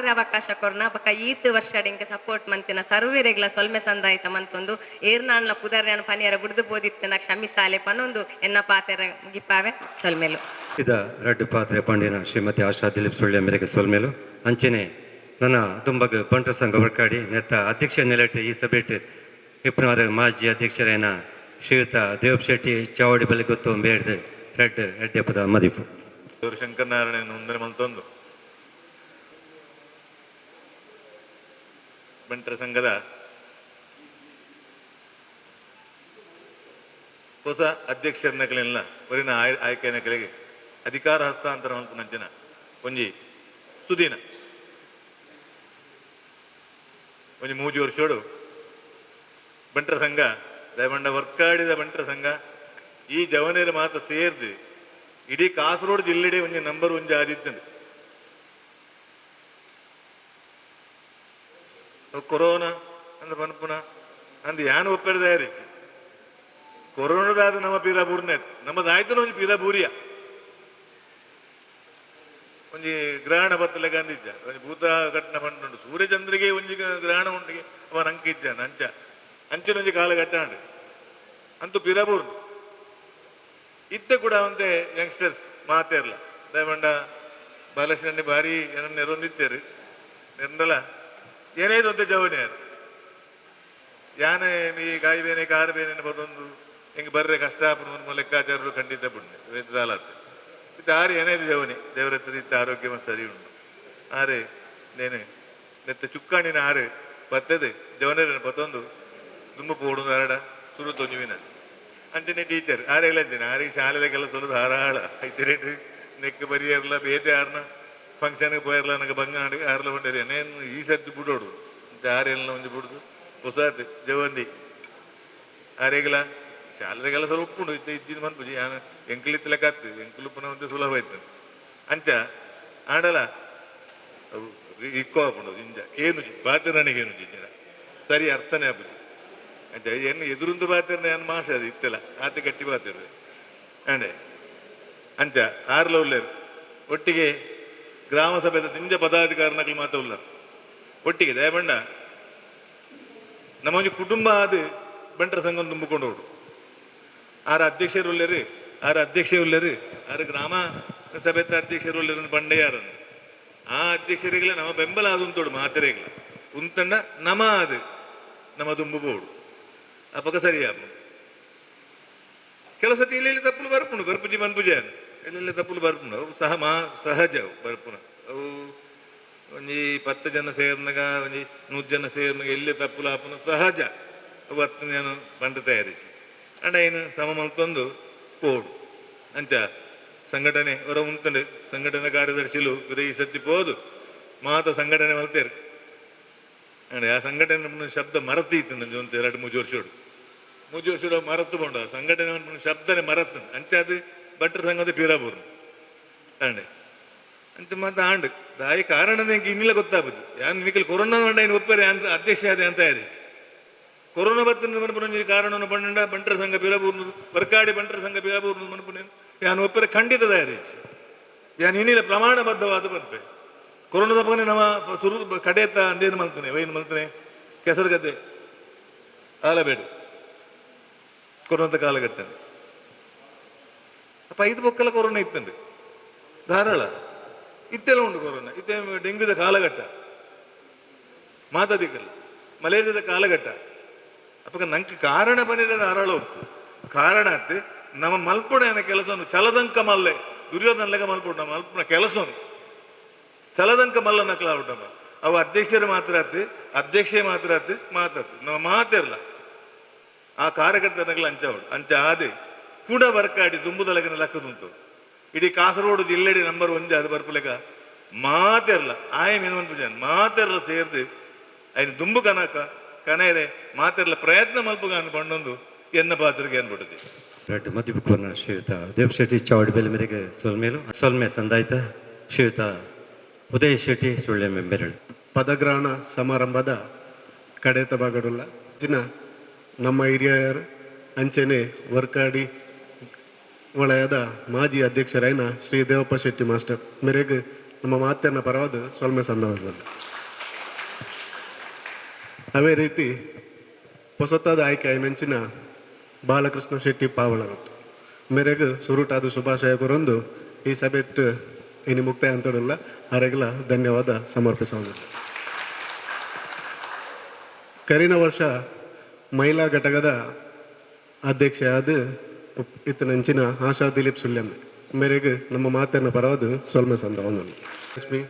ರ ಅವಕಾಶ ಕೊರ್ನ ಬೊಕ ಈತ್ ವರ್ಷ ಇಂಕ ಸಪೋರ್ಟ್ ಮಂತಿನ ಸರ್ವೇರೆಗ್ಲ ಸೊಲ್ಮೆ ಸಂದಾಯಿತ ಮಂತೊಂದು. ಏರ್ನಾಣ್ಲ ಪುದರ್ಯಾನ ಪನಿಯರ ಬುಡ್ದು ಬೋದಿತ್ತಿನ ಕ್ಷಮಿಸಾಲೆ ಪನೊಂದು ಎನ್ನ ಪಾತೆರ ಗಿಪ್ಪಾವೆ ಸೊಲ್ಮೆಲು. ಇದ ರಡ್ಡು ಪಾತ್ರೆ ಪಂಡಿನ ಶ್ರೀಮತಿ ಆಶಾ ದಿಲೀಪ್ ಸುಳ್ಯ ಮೇರೆಗೆ ಸೊಲ್ಮೇಲು. ಅಂಚೆನೆ ನನ್ನ ತುಂಬಗ ಪಂಟ್ರ ಸಂಘ ಹೊರಕಾಡಿ ನೆತ್ತ ಅಧ್ಯಕ್ಷ ನೆಲೆಟ್ಟು ಈ ಸಭೆಟ್ ಇಪ್ಪನವರ ಮಾಜಿ ಅಧ್ಯಕ್ಷರೇನ ಶ್ರೀಯುತ ದೇವ್ ಶೆಟ್ಟಿ ಚಾವಡಿ ಬಲಿ ಗೊತ್ತು ಬೇಡ್ದು ರೆಡ್ ಎಡ್ಡೆಪ್ಪದ ಮದಿಫು ಶಂಕರನಾರಾಯಣ ಮುಂದೆ ಮಂತೊಂದು. ಬಂಟರ ಸಂಘದ ಹೊಸ ಅಧ್ಯಕ್ಷರನ್ನಗಳೆಲ್ಲ ವರಿನ ಆಯ್ ಆಯ್ಕೆನಗಳಿಗೆ ಅಧಿಕಾರ ಹಸ್ತಾಂತರ ನಂಚಿನ ಒಂಜಿ ಸುದೀನ. ಒಂಜಿ ಮೂಜಿ ವರ್ಷೋಡು ಬಂಟರ ಸಂಘ, ದಯಮಂಡ ವರ್ಕಾಡಿದ ಬಂಟರ ಸಂಘ, ಈ ಜವನೇರು ಮಾತ್ರ ಸೇರ್ದು ಇಡೀ ಕಾಸರಗೋಡು ಜಿಲ್ಲೆಡೆ ಒಂಜಿ ನಂಬರ್ ಒಂಜಿ ಆದಿತ್ತಂಡು ಕೊರೋನಾ ಅಂದ ಪನ್ಪುನ ಅಂದ್ ಯಾನ್ ಒಪ್ಪೆಡ್ ತಯಾರಿಚ್ಚಿ ಕೊರೋನಾದಾದ ನಮ್ಮ ಪೀರಾಬೂರ್ನೆ ನಮ್ಮದಾಯ್ತು ಒಂಜಿ ಪೀರಾಬೂರಿಯ. ಒಂಜಿ ಗ್ರಹಣ ಬತ್ತಲೆ ಗಂದಿಜ್ಜ ಒಂಜಿ ಭೂತ ಘಟನ ಪಂಡುಂಡು ಸೂರ್ಯಚಂದ್ರಿಗೆ ಒಂಜಿ ಗ್ರಹಣ ಉಂಡಿಗೆ ಅವನ ಅಂಕಿಜ್ಜ ಅಂಚ ಅಂಚಿನ ಒಂಜಿ ಕಾಲ ಘಟ್ಟಾಂಡು ಅಂತೂ ಪೀರಾಬೂರ್ ಇತ್ತೆ ಕೂಡ ಒಂದೆ ಯಂಗ್ಸ್ಟರ್ಸ್ ಮಾತೇರ್ಲ ದಯಮಂಡ ಬಾಲಕೃಷ್ಣನಿ ಬಾರಿ ಏನನ್ನ ನೆರೊಂದಿತ್ತೇರು ನೆರಂದಲ ಏನೇದು ಒಂತೆ ಜವನಿಯಾರು ಯಾನೆ ಈ ಗಾಯಿ ಬೇನೆ ಕಾರು ಬೇನೆ ಬಂದೊಂದು ಹಿಂಗೆ ಬರ್ರೆ ಕಷ್ಟ ಆಪುನ ಲೆಕ್ಕಾಚಾರರು ಖಂಡಿತ ಬಿಡ್ನೆ ವೆದ್ದಾಲತ್ತೆ ಇದು ಆರು ಏನೇದು ಜವನಿ? ದೇವರ ಹತ್ರ ಇತ್ತ ಆರೋಗ್ಯ ಸರಿ ಉಂಟು. ಆರೆ ನೇನೆ ನೆತ್ತ ಚುಕ್ಕಾಣಿನ ಆರು ಬತ್ತದು ಜವನರ ಬತ್ತೊಂದು ತುಂಬ ಪೋಡು ಹರಡ, ಸುರು ತೊಂಜುವಿನ ಅಂಚನೆ ಟೀಚರ್ ಆರೆಲ್ಲ ಅಂಚನೆ ಆರಿಗೆ ಶಾಲೆದ ಕೆಲಸ ಧಾರಾಳ ಐತೆ ನೆಕ್ ಬರಿಯರ್ಲ ಬೇತೆ ಆರ್ನ ಫಂಕ್ಷನ್ಗೆ ಪೋಯರ್ಲ ನನಗೆ ಬಂಗಾಡಿ ಆರ್ಲ ಬಂಡರಿ ಏನೇನು ಈ ಸದ್ದು ಬಿಡೋಡು ಆರೆಲ್ಲ ಒಂದು ಬಿಡುದು ಹೊಸದು ಜವಂದಿ ಆರೇಗಿಲ್ಲ ಶಾಲೆಗೆಲ್ಲ ಸ್ವಲ್ಪ ಒಪ್ಪುಂಡು ಇತ್ತ ಇದ್ದಿದ್ದು ಮನ್ಪುಜಿ ನಾನು ಎಂಕಲಿತ್ತ ಲೆಕ್ಕ ಆಗ್ತದೆ ಪುನ ಒಂದು ಸುಲಭ ಆಯ್ತು ಅಂಚ ಆಡಲ ಅವು ಇಕ್ಕೋ ಹಾಕೊಂಡು ಇಂಜ ಏನು ಬಾತಿರಣಿಗೆ ಏನು ಜಿಜ್ಜನ ಸರಿ ಅರ್ಥನೇ ಆಪುಜಿ ಅಂಚ ಏನು ಎದುರುಂದು ಬಾತಿರ್ನ ಏನು ಮಾಸ್ಟ್ ಅದು ಇತ್ತಲ್ಲ ಆತ ಗಟ್ಟಿ ಬಾತಿರ್ರೆ ಅಂಡೆ ಅಂಚ ಆರ್ಲ ಒಟ್ಟಿಗೆ ಗ್ರಾಮ ಸಭೆದ ತಿಂಜ ಪದಾಧಿಕಾರನಾಗಲಿ ಮಾತ ಉಳ್ಳರು ಒಟ್ಟಿಗೆ ದಯಬಂಡ ನಮ್ಮ ಒಂಜಿ ಕುಟುಂಬ ಅದು ಬಂಟರ ಸಂಘ ತುಂಬಿಕೊಂಡು ಹೋಡು ಆರ ಅಧ್ಯಕ್ಷರು ಉಳ್ಳೇರಿ, ಆರ ಅಧ್ಯಕ್ಷ ಉಳ್ಳೇರಿ, ಆರ ಗ್ರಾಮ ಸಭೆತ ಅಧ್ಯಕ್ಷರು ಉಳ್ಳೇರು ಬಂಡೆ ಆ ಅಧ್ಯಕ್ಷರಿಗೆಲ್ಲ ನಮ್ಮ ಬೆಂಬಲ ಅದು ಉಂಟೋಡು ಮಾತರೆಗಳ ಉಂತಂಡ ನಮ ಅದು ನಮ್ಮ ದುಂಬು ಆ ಪಕ್ಕ ಸರಿಯಾಪ ಕೆಲವು ಸತಿ ಇಲ್ಲಿ ತಪ್ಪುಲು ಬರ್ಪುಂಡು, ಬರ್ಪುಜಿ ಮನ್ಪುಜ ಎಲ್ಲೆಲ್ಲ ತಪ್ಪುಲು ಬರ್ಪುಂಡು ಅವು ಸಹ ಮಾ, ಸಹಜ ಅವು ಬರ್ಪುನ ಅವು ಒಂಜಿ ಪತ್ತು ಜನ ಸೇರ್ನಗ, ಒಂಜಿ ನೂರು ಜನ ಸೇರ್ನಾಗ ಎಲ್ಲೇ ತಪ್ಪುಲು ಹಾಪುನ ಸಹಜ. ಅವು ಹತ್ತು ನಾನು ಬಂಡ ತಯಾರಿಸಿ. ಅಂಡ ಏನು ಸಮ ಮಲ್ತೊಂದು ಪೋಡು ಅಂಚ ಸಂಘಟನೆ ಹೊರ ಉಂಟು ಸಂಘಟನೆ ಕಾರ್ಯದರ್ಶಿಲು ಇದೇ ಈ ಸತಿ ಪೋದು. ಮಾತ ಸಂಘಟನೆ ಮಲ್ತೇರು. ಅಂಡ ಆ ಸಂಘಟನೆ ಶಬ್ದ ಮರತೀತು ಇತ್ತು ಒಂದು ಎರಡು ಮೂಜು ವರ್ಷೋಡು ಮೂಜು ವರ್ಷೋಡು ಮರತ್ತು ಬೋಂಡ ಸಂಘಟನೆ ಶಬ್ದನೆ ಮರತ್ತು ಅಂಚಾದು ಭಟ್ರ ಸಂಘದ ಪೀರಾಪುರ ಅಂಡೆ ಅಂತ ಮತ್ತೆ ಆಂಡ್. ದಾಯಿ ಕಾರಣ ಇನ್ನಿಲ್ಲ ಗೊತ್ತಾಗುದು ಯಾನ್ ನಿಖಿಲ್ ಕೊರೋನಾ ಮಂಡ ಏನು ಒಪ್ಪರೆ ಅಂತ ಅಧ್ಯಕ್ಷ ಅದೇ ಅಂತ ಆಯ್ತು ಕೊರೋನಾ ಬತ್ತಿನ ಮನಪುನ ಕಾರಣವನ್ನು ಬಂಡ ಬಂಟರ ಸಂಘ ಬೀರಬೂರ್ನು ಬರ್ಕಾಡಿ ಬಂಟರ ಸಂಘ ಬೀರಬೂರ್ನು ಮನಪುನ ಯಾನು ಒಪ್ಪರೆ ಖಂಡಿತ ಆಯ್ತು ಯಾನ್ ಇನ್ನಿಲ್ಲ, ಪ್ರಮಾಣಬದ್ಧವಾದ ಬಂತೆ ಕೊರೋನಾದ ಬಗ್ಗೆ ನಮ್ಮ ಸುರು ಕಡೆತ ಅಂದೇನು ಮಲ್ತಾನೆ ಏನು ಮಲ್ತಾನೆ ಕೆಸರು ಗದ್ದೆ ಆಲಬೇಡ ಕೊರೋನಾದ ಕಾಲಘಟ್ಟನೆ. ಐದು ಬೊಕ್ಕಲ ಕೊರೋನಾ ಇತ್ತಂಡು ಧಾರಾಳ ಇತ್ತೆಲ್ಲ ಉಂಟು ಕೊರೋನಾ ಇತ್ತೆ ಡೆಂಗ್ಯೂದ ಕಾಲಘಟ್ಟ ಮಾತಾದಿಕ್ಕಲ್ಲ ಮಲೇರಿಯಾದ ಕಾಲಘಟ್ಟ ಅಪ್ಪ ನಂಗೆ ಕಾರಣ ಬಂದಿದೆ ಧಾರಾಳ ಉಪ್ಪು ಕಾರಣ ಅತ್ತೆ ನಮ್ಮ ಮಲ್ಪೊಡೆಯನ ಕೆಲಸವನ್ನು ಚಲದಂಕ ಮಲ್ಲೆ ದುರ್ಯೋಧನ ಲೆಕ್ಕ ಮಲ್ಪೊಡು ನಮ್ಮ ಮಲ್ಪನ ಕೆಲಸವನ್ನು ಚಲದಂಕ ಮಲ್ಲ ನಕಲ ಉಂಟಮ್ಮ ಅವು ಅಧ್ಯಕ್ಷರು ಮಾತ್ರ ಆತು ಅಧ್ಯಕ್ಷೆ ಮಾತ್ರ ಆತು ಮಾತಾತು ನಾವು ಮಾತಿರಲ್ಲ ಆ ಕಾರ್ಯಕರ್ತನಗಳ ಅಂಚ ಅವಳು ಅಂಚ ಆದೆ ಕೂಡ ಬರ್ಕಾಡಿ ದುಂಬುದಲಗಿನ ಲೆಕ್ಕದುಂಟು. ಇಡೀ ಕಾಸರಗೋಡು ಜಿಲ್ಲೆಡಿ ನಂಬರ್ ಒಂದೇ ಅದು ಬರ್ಪಲೆಗ ಮಾತೆರ್ಲ ಆಯ ಮೀನು ಪೂಜೆ ಮಾತೆರ್ಲ ಸೇರ್ದು. ಐನು ದುಂಬು ಕನಕ ಕನೇರೆ ಮಾತೆರ್ಲ ಪ್ರಯತ್ನ ಮಲ್ಪಗ ಅನ್ಕೊಂಡೊಂದು ಎನ್ನ ಪಾತ್ರೆಗೆ ಅನ್ಬಿಡುತ್ತೆ ರೆಡ್ ಮದಿಬುಕೋರ್ನ ಶ್ರೀಯುತ ದೇವ್ ಶೆಟ್ಟಿ ಚಾವಡಿ ಬೆಲೆ ಮೇರೆಗೆ ಸೊಲ್ಮೇಲು ಸೊಲ್ಮೆ ಸಂದಾಯಿತ ಶ್ರೀಯುತ ಉದಯ ಶೆಟ್ಟಿ ಸುಳ್ಳೆ ಮೆಂಬೆರಳು ಪದಗ್ರಹಣ ಸಮಾರಂಭದ ಕಡೆತ ಬಾಗಡುಲ್ಲ ದಿನ ನಮ್ಮ ಹಿರಿಯರು ಅಂಚನೆ ವರ್ಕಾಡಿ ವಲಯದ ಮಾಜಿ ಅಧ್ಯಕ್ಷರಾಯಿನ ಶ್ರೀ ದೇವಪ್ಪ ಶೆಟ್ಟಿ ಮಾಸ್ಟರ್ ಮೇರೆಗೆ ನಮ್ಮ ಮಾತನ್ನ ಪರವಾದ ಸೊಲ್ಮೆ ಸಂದರ್ಭದಲ್ಲಿ. ಅವೇ ರೀತಿ ಹೊಸತಾದ ಆಯ್ಕೆ ಮೆಂಚಿನ ಬಾಲಕೃಷ್ಣ ಶೆಟ್ಟಿ ಪಾವಳಗತ್ತು ಮೇರೆಗೆ ಸುರುಟಾದ ಶುಭಾಶಯ ಕೊರೊಂದು ಈ ಸಭೆಟ್ಟು ಇನ್ನು ಮುಕ್ತಾಯ ಅಂತಡಲ್ಲ ಅವರಿಗೆಲ್ಲ ಧನ್ಯವಾದ ಸಮರ್ಪಿಸೋದು. ಕರಿನ ವರ್ಷ ಮಹಿಳಾ ಘಟಕದ ಅಧ್ಯಕ್ಷೆಯಾದ ಇತ್ತನಂಚಿನ ಆಶಾ ದಿಲೀಪ್ ಸುಳ್ಯಮ್ಮೆ. ಮೇರೆಗೆ ನಮ್ಮ ಮಾತನ್ನ ಪರವಾದ ಸೊಲ್ಮೆ ಸಂದವನು ಲಕ್ಷ್ಮಿ,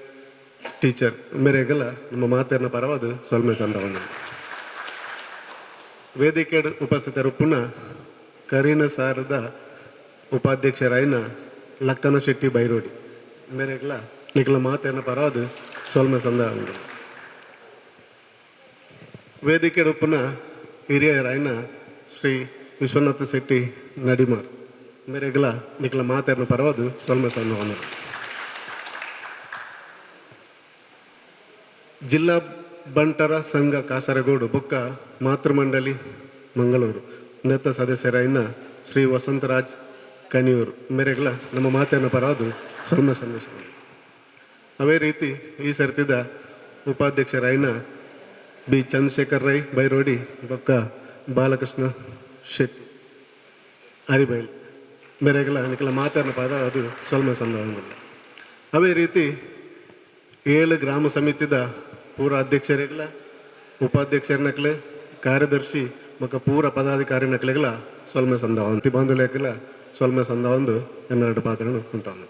ಟೀಚರ್, ಮೇರೆಗೆಲ್ಲ ನಮ್ಮ ಮಾತನ್ನ ಪರವಾದ ಸೊಲ್ಮೆ ಸಂದವನು ವೇದಿಕೆ ಉಪಸ್ಥಿತರು ಪುನಃ ಕರೀನ ಸಾರದ ಉಪಾಧ್ಯಕ್ಷರಾಯಿನ ಲಕ್ಕನ ಶೆಟ್ಟಿ ಬೈರೋಡಿ. ಮೇರೆಗ್ಲ ನಿಖಲ ಮಾತೇನ ಪರವಾದ ಸೊಲ್ಮೆ ಸಂದವನು ವೇದಿಕೆ ಪುನಃ ಹಿರಿಯರಾಯಿನ ಶ್ರೀ ವಿಶ್ವನಾಥ ಶೆಟ್ಟಿ, ನಡಿಮಾರ್. ಮೇರೆಗ್ಲ ನಿಖಲ ಮಾತೆರನ ಪರವಾದು ಸೊಲ್ಮೆ ಸಣ್ಣ ಜಿಲ್ಲಾ ಬಂಟರ ಸಂಘ ಕಾಸರಗೋಡು, ಬೊಕ್ಕ ಮಾತೃಮಂಡಲಿ ಮಂಗಳೂರು. ನೆತ್ತ ಸದಸ್ಯರಾಯಿನ ಶ್ರೀ ವಸಂತರಾಜ್ ಕನಿಯೂರು. ಮೇರೆಗ್ಲ ನಮ್ಮ ಮಾತಿನ ಪರವಾದು ಸೊಲ್ಮೆ ಸಂದೇಶ ಅವೇ ರೀತಿ ಈ ಸರ್ತಿದ ಉಪಾಧ್ಯಕ್ಷರಾಯಿನ ಬಿ ಚಂದ್ರಶೇಖರ್ ರೈ, ಬೈರೋಡಿ, ಬೊಕ್ಕ ಬಾಲಕೃಷ್ಣ ಶೆಟ್ಟಿ ಅರಿಬೈಲ್ ಬೇರೆಗೆಲ್ಲ ಅದಕ್ಕೆಲ್ಲ ಮಾತಾಡಿದ ಪದ ಅದು ಸೊಲ್ಮೆ ಸಂದವಂದಿಲ್ಲ ಅವೇ ರೀತಿ ಏಳು ಗ್ರಾಮ ಸಮಿತಿದ ಪೂರ ಅಧ್ಯಕ್ಷರಿಗಲ ಉಪಾಧ್ಯಕ್ಷರನಕ್ಲೆ ಕಾರ್ಯದರ್ಶಿ ಮತ್ತು ಪೂರ ಪದಾಧಿಕಾರಿ ನಕ್ಲೆಗಲ ಸೊಲ್ಮೆ ಸಂದ ಅಂತಿ ಬಾಂಧುಲೇಕಲ ಸೊಲ್ಮೆ ಸಂದ ಒಂದು ಎನ್ನೆರಡು ಪಾತ್ರನು ಕುಂತಾನು